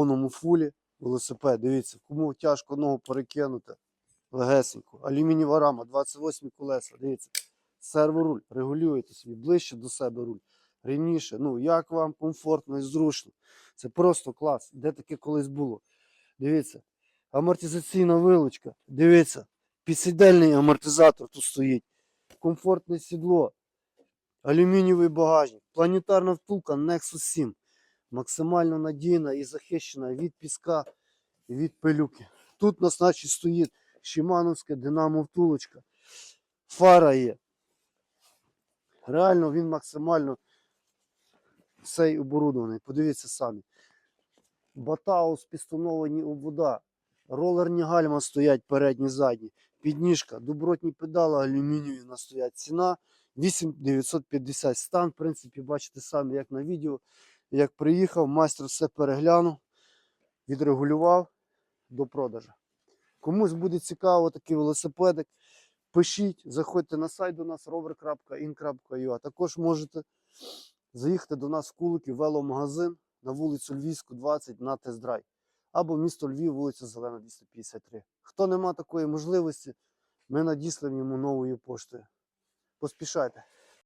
повному фулі велосипед. Дивіться, кому тяжко ногу перекинути. Легесенько. Алюмінієва рама, 28 колеса. Дивіться. Серворуль. Регулюєте собі ближче до себе руль. Рівніше. Ну, як вам комфортно і зручно. Це просто клас. Де таке колись було? Дивіться. Амортизаційна вилучка. Дивіться. Підсідельний амортизатор тут стоїть. Комфортне сідло. Алюмінієвий багажник. Планетарна втулка Nexus 7 максимально надійна і захищена від піска і від пилюки. Тут у нас значить стоїть Шимановська динамо втулочка. Фара є. Реально він максимально цей оборудований. Подивіться самі. Батаус пістоновані обвода. Ролерні гальма стоять передні, задні. Підніжка, добротні педали алюмінієві нас стоять. Ціна 8950. Стан, в принципі, бачите самі, як на відео. Як приїхав, майстер все переглянув, відрегулював до продажу. Комусь буде цікаво такий велосипедик, пишіть, заходьте на сайт до нас rover.in.ua. Також можете заїхати до нас в Кулики, веломагазин на вулицю Львівську, 20 на тест-драйв. Або місто Львів, вулиця Зелена, 253. Хто не має такої можливості, ми надіслимо йому новою поштою. Поспішайте.